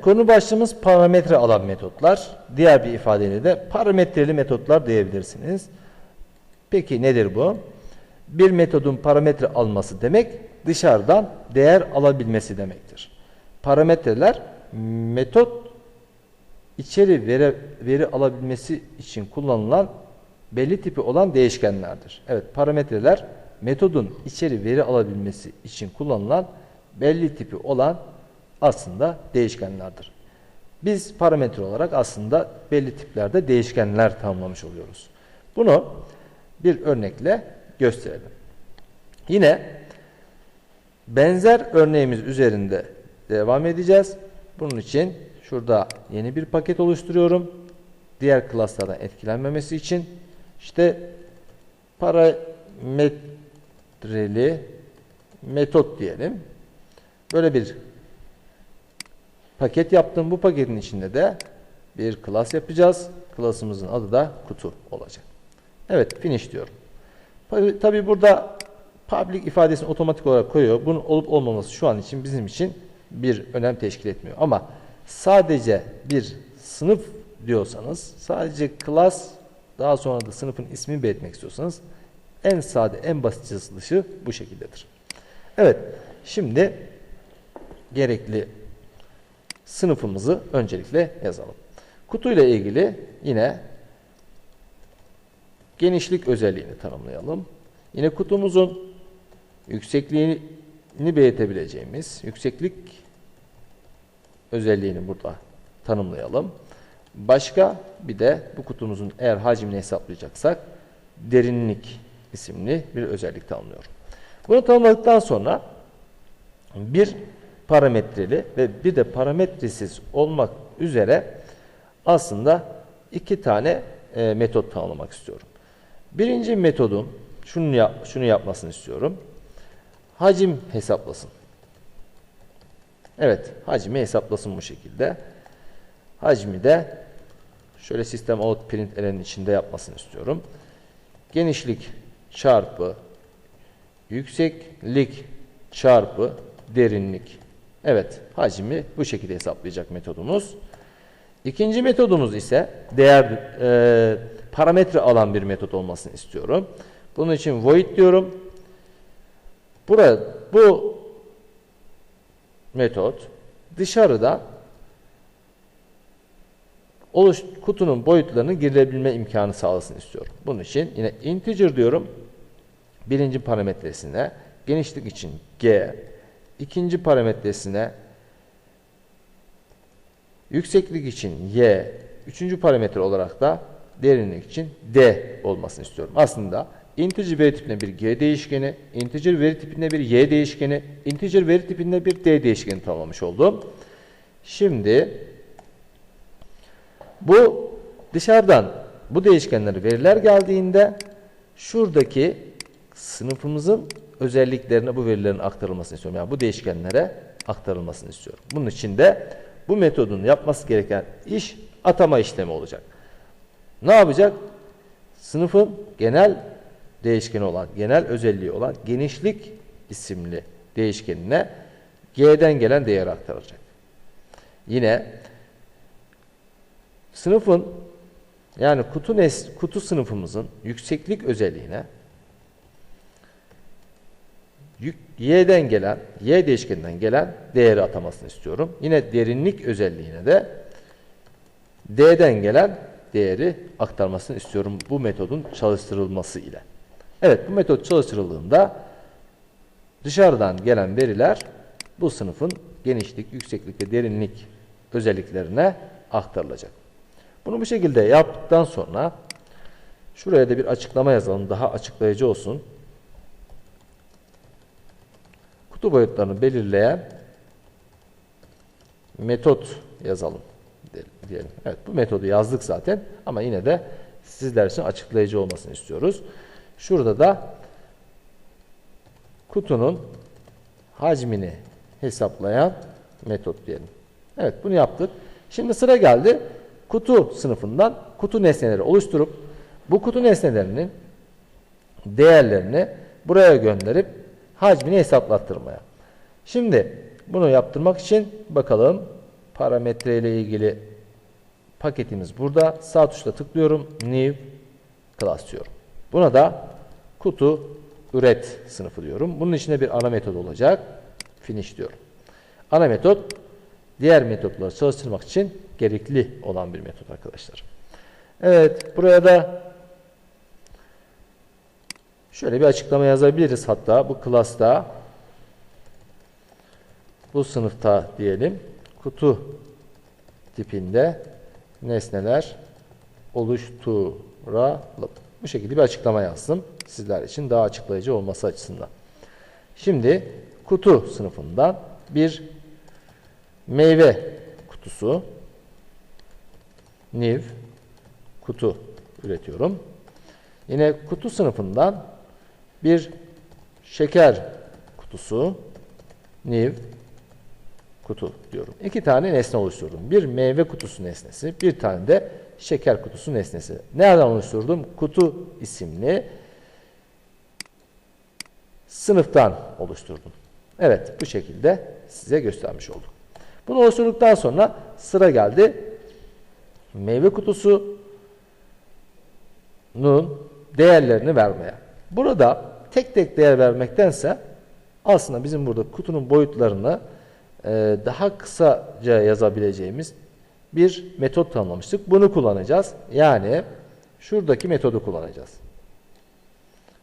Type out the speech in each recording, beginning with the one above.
Konu başlığımız parametre alan metotlar. Diğer bir ifadeyle de parametreli metotlar diyebilirsiniz. Peki nedir bu? Bir metodun parametre alması demek dışarıdan değer alabilmesi demektir. Parametreler metot içeri veri, veri alabilmesi için kullanılan belli tipi olan değişkenlerdir. Evet parametreler metodun içeri veri alabilmesi için kullanılan belli tipi olan aslında değişkenlerdir. Biz parametre olarak aslında belli tiplerde değişkenler tanımlamış oluyoruz. Bunu bir örnekle gösterelim. Yine benzer örneğimiz üzerinde devam edeceğiz. Bunun için şurada yeni bir paket oluşturuyorum. Diğer klaslardan etkilenmemesi için işte parametreli metot diyelim. Böyle bir paket yaptım. Bu paketin içinde de bir klas yapacağız. Klasımızın adı da kutu olacak. Evet finish diyorum. Tabi burada public ifadesini otomatik olarak koyuyor. Bunun olup olmaması şu an için bizim için bir önem teşkil etmiyor. Ama sadece bir sınıf diyorsanız sadece class daha sonra da sınıfın ismini belirtmek istiyorsanız en sade en basit yazılışı bu şekildedir. Evet şimdi gerekli sınıfımızı öncelikle yazalım. Kutuyla ilgili yine genişlik özelliğini tanımlayalım. Yine kutumuzun yüksekliğini belirtebileceğimiz yükseklik özelliğini burada tanımlayalım. Başka bir de bu kutumuzun eğer hacmini hesaplayacaksak derinlik isimli bir özellik tanımlıyorum. Bunu tanımladıktan sonra bir parametreli ve bir de parametresiz olmak üzere aslında iki tane e, metot tanımlamak istiyorum. Birinci metodum şunu, yap, şunu yapmasını istiyorum. Hacim hesaplasın. Evet, hacmi hesaplasın bu şekilde. Hacmi de şöyle sistem out print elenin içinde yapmasını istiyorum. Genişlik çarpı yükseklik çarpı derinlik. Evet, hacmi bu şekilde hesaplayacak metodumuz. İkinci metodumuz ise değer e, parametre alan bir metot olmasını istiyorum. Bunun için void diyorum. Burada bu metot dışarıda oluş kutunun boyutlarını girilebilme imkanı sağlasın istiyorum. Bunun için yine integer diyorum. Birinci parametresine genişlik için g, ikinci parametresine yükseklik için y, üçüncü parametre olarak da derinlik için d olmasını istiyorum. Aslında integer veri tipinde bir g değişkeni, integer veri tipinde bir y değişkeni, integer veri tipinde bir d değişkeni tanımlamış oldum. Şimdi bu dışarıdan bu değişkenleri veriler geldiğinde şuradaki sınıfımızın özelliklerine bu verilerin aktarılmasını istiyorum. Yani bu değişkenlere aktarılmasını istiyorum. Bunun için de bu metodun yapması gereken iş atama işlemi olacak. Ne yapacak? Sınıfın genel değişkeni olan, genel özelliği olan genişlik isimli değişkenine G'den gelen değeri aktaracak. Yine sınıfın yani kutu nes kutu sınıfımızın yükseklik özelliğine y'den gelen, y değişkeninden gelen değeri atamasını istiyorum. Yine derinlik özelliğine de d'den gelen değeri aktarmasını istiyorum bu metodun çalıştırılması ile. Evet bu metot çalıştırıldığında dışarıdan gelen veriler bu sınıfın genişlik, yükseklik ve derinlik özelliklerine aktarılacak. Bunu bu şekilde yaptıktan sonra şuraya da bir açıklama yazalım daha açıklayıcı olsun. Kutu boyutlarını belirleyen metot yazalım diyelim. Evet bu metodu yazdık zaten ama yine de sizler için açıklayıcı olmasını istiyoruz. Şurada da kutunun hacmini hesaplayan metot diyelim. Evet bunu yaptık. Şimdi sıra geldi kutu sınıfından kutu nesneleri oluşturup bu kutu nesnelerinin değerlerini buraya gönderip hacmini hesaplattırmaya. Şimdi bunu yaptırmak için bakalım parametre ile ilgili paketimiz burada. Sağ tuşla tıklıyorum. New class diyorum. Buna da kutu üret sınıfı diyorum. Bunun içinde bir ana metod olacak. Finish diyorum. Ana metot diğer metotları çalıştırmak için gerekli olan bir metot arkadaşlar. Evet, buraya da şöyle bir açıklama yazabiliriz hatta bu class'ta bu sınıfta diyelim kutu tipinde nesneler oluşturalım. Bu şekilde bir açıklama yazdım. Sizler için daha açıklayıcı olması açısından. Şimdi kutu sınıfından bir meyve kutusu new kutu üretiyorum. Yine kutu sınıfından bir şeker kutusu new kutu diyorum. İki tane nesne oluşturdum. Bir meyve kutusu nesnesi, bir tane de şeker kutusu nesnesi. Nereden oluşturdum? Kutu isimli sınıftan oluşturdum. Evet, bu şekilde size göstermiş oldum. Bunu oluşturduktan sonra sıra geldi meyve kutusunun değerlerini vermeye. Burada tek tek değer vermektense aslında bizim burada kutunun boyutlarını e, daha kısaca yazabileceğimiz bir metot tanımlamıştık. Bunu kullanacağız. Yani şuradaki metodu kullanacağız.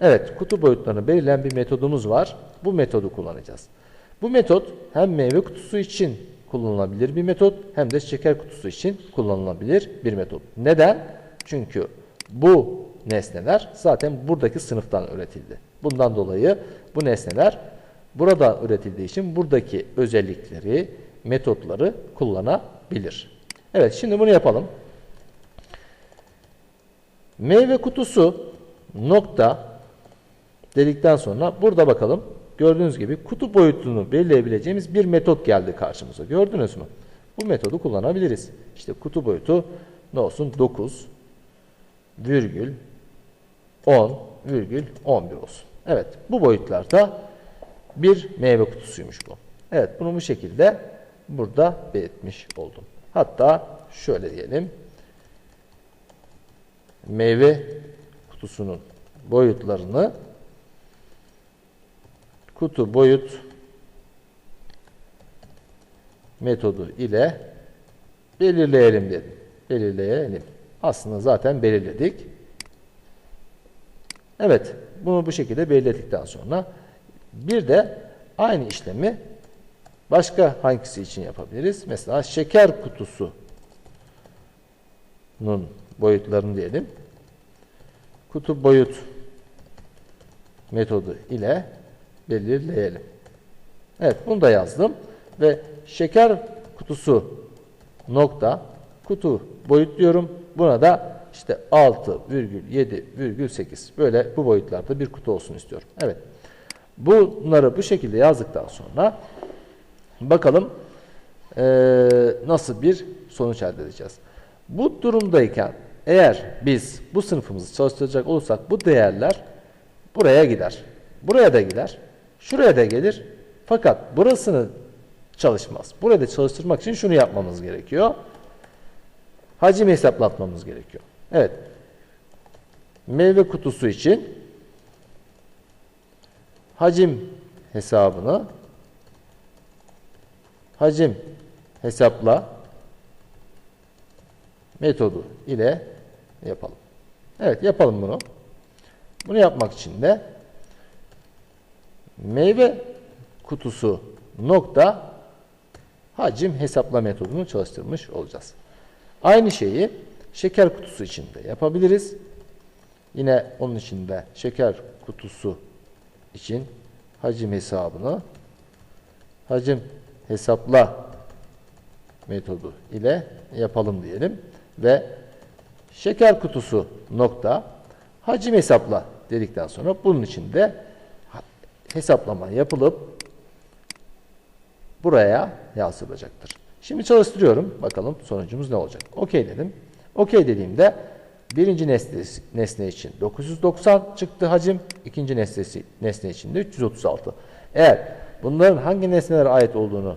Evet, kutu boyutlarını belirleyen bir metodumuz var. Bu metodu kullanacağız. Bu metot hem meyve kutusu için kullanılabilir bir metot hem de şeker kutusu için kullanılabilir bir metot. Neden? Çünkü bu nesneler zaten buradaki sınıftan üretildi. Bundan dolayı bu nesneler burada üretildiği için buradaki özellikleri, metotları kullanabilir. Evet, şimdi bunu yapalım. Meyve kutusu nokta dedikten sonra burada bakalım. Gördüğünüz gibi kutu boyutunu belirleyebileceğimiz bir metot geldi karşımıza. Gördünüz mü? Bu metodu kullanabiliriz. İşte kutu boyutu ne olsun? 9 virgül 10 virgül 11 olsun. Evet bu boyutlarda bir meyve kutusuymuş bu. Evet bunu bu şekilde burada belirtmiş oldum. Hatta şöyle diyelim. Meyve kutusunun boyutlarını kutu boyut metodu ile belirleyelim dedim. Belirleyelim. Aslında zaten belirledik. Evet, bunu bu şekilde belirledikten sonra bir de aynı işlemi başka hangisi için yapabiliriz? Mesela şeker kutusunun boyutlarını diyelim. Kutu boyut metodu ile belirleyelim. Evet bunu da yazdım ve şeker kutusu nokta kutu boyut diyorum. Buna da işte 6,7,8 böyle bu boyutlarda bir kutu olsun istiyorum. Evet. Bunları bu şekilde yazdıktan sonra bakalım ee, nasıl bir sonuç elde edeceğiz. Bu durumdayken eğer biz bu sınıfımızı çalıştıracak olursak bu değerler buraya gider. Buraya da gider. Şuraya da gelir. Fakat burasını çalışmaz. Burada çalıştırmak için şunu yapmamız gerekiyor. Hacim hesaplatmamız gerekiyor. Evet. Meyve kutusu için hacim hesabını hacim hesapla metodu ile yapalım. Evet yapalım bunu. Bunu yapmak için de meyve kutusu nokta hacim hesapla metodunu çalıştırmış olacağız. Aynı şeyi şeker kutusu için de yapabiliriz. Yine onun için de şeker kutusu için hacim hesabını hacim hesapla metodu ile yapalım diyelim ve şeker kutusu nokta hacim hesapla dedikten sonra bunun için de hesaplama yapılıp buraya yansılacaktır. Şimdi çalıştırıyorum. Bakalım sonucumuz ne olacak. OK dedim. OK dediğimde birinci nesne, nesne için 990 çıktı hacim. ikinci nesnesi, nesne için de 336. Eğer bunların hangi nesnelere ait olduğunu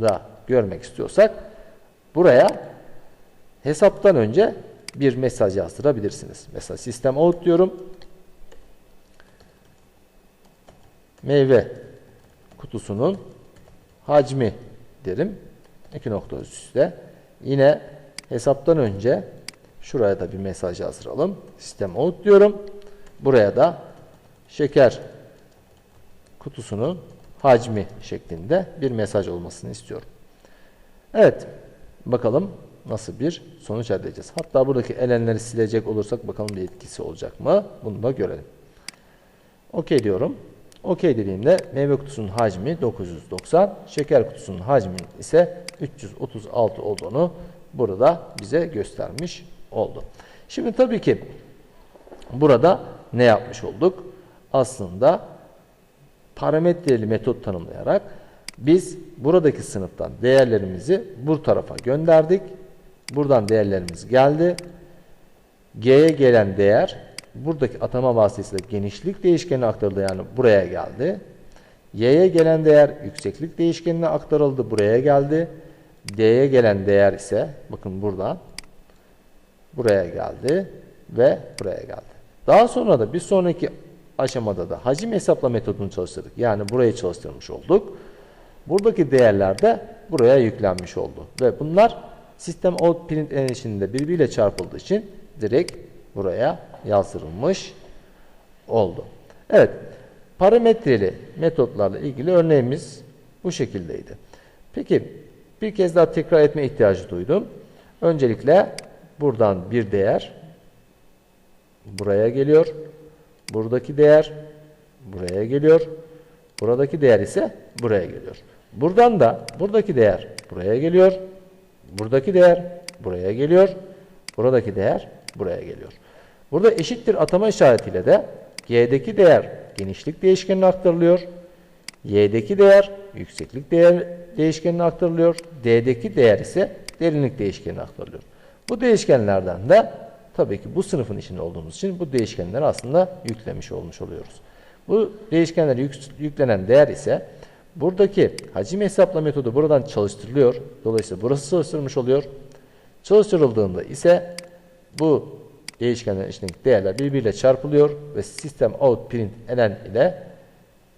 da görmek istiyorsak buraya hesaptan önce bir mesaj yazdırabilirsiniz. Mesela sistem out diyorum. Meyve kutusunun hacmi derim. İki nokta üstte. Yine hesaptan önce şuraya da bir mesaj yazdıralım. Sistem out diyorum. Buraya da şeker kutusunun hacmi şeklinde bir mesaj olmasını istiyorum. Evet. Bakalım nasıl bir sonuç elde edeceğiz. Hatta buradaki elenleri silecek olursak bakalım bir etkisi olacak mı? Bunu da görelim. OK diyorum. OK dediğimde meyve kutusunun hacmi 990, şeker kutusunun hacmi ise 336 olduğunu burada bize göstermiş oldu. Şimdi tabii ki burada ne yapmış olduk? Aslında parametreli metot tanımlayarak biz buradaki sınıftan değerlerimizi bu tarafa gönderdik. Buradan değerlerimiz geldi. G'ye gelen değer buradaki atama vasıtasıyla genişlik değişkenine aktarıldı yani buraya geldi. Y'ye gelen değer yükseklik değişkenine aktarıldı buraya geldi. D'ye gelen değer ise bakın buradan buraya geldi ve buraya geldi. Daha sonra da bir sonraki aşamada da hacim hesapla metodunu çalıştırdık. Yani burayı çalıştırmış olduk. Buradaki değerler de buraya yüklenmiş oldu. Ve bunlar sistem out print enişinde birbiriyle çarpıldığı için direkt buraya yazdırılmış oldu. Evet, parametreli metotlarla ilgili örneğimiz bu şekildeydi. Peki, bir kez daha tekrar etme ihtiyacı duydum. Öncelikle buradan bir değer buraya geliyor. Buradaki değer buraya geliyor. Buradaki değer ise buraya geliyor. Buradan da buradaki değer buraya geliyor. Buradaki değer buraya geliyor. Buradaki değer buraya geliyor. Burada eşittir atama işaretiyle de G'deki değer genişlik değişkenine aktarılıyor. Y'deki değer yükseklik değer değişkenine aktarılıyor. D'deki değer ise derinlik değişkenine aktarılıyor. Bu değişkenlerden de tabii ki bu sınıfın içinde olduğumuz için bu değişkenleri aslında yüklemiş olmuş oluyoruz. Bu değişkenlere yük, yüklenen değer ise buradaki hacim hesapla metodu buradan çalıştırılıyor. Dolayısıyla burası çalıştırılmış oluyor. Çalıştırıldığında ise bu değişkenlerin içindeki değerler birbiriyle çarpılıyor ve sistem out print elen ile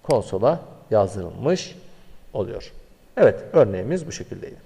konsola yazdırılmış oluyor. Evet örneğimiz bu şekildeydi.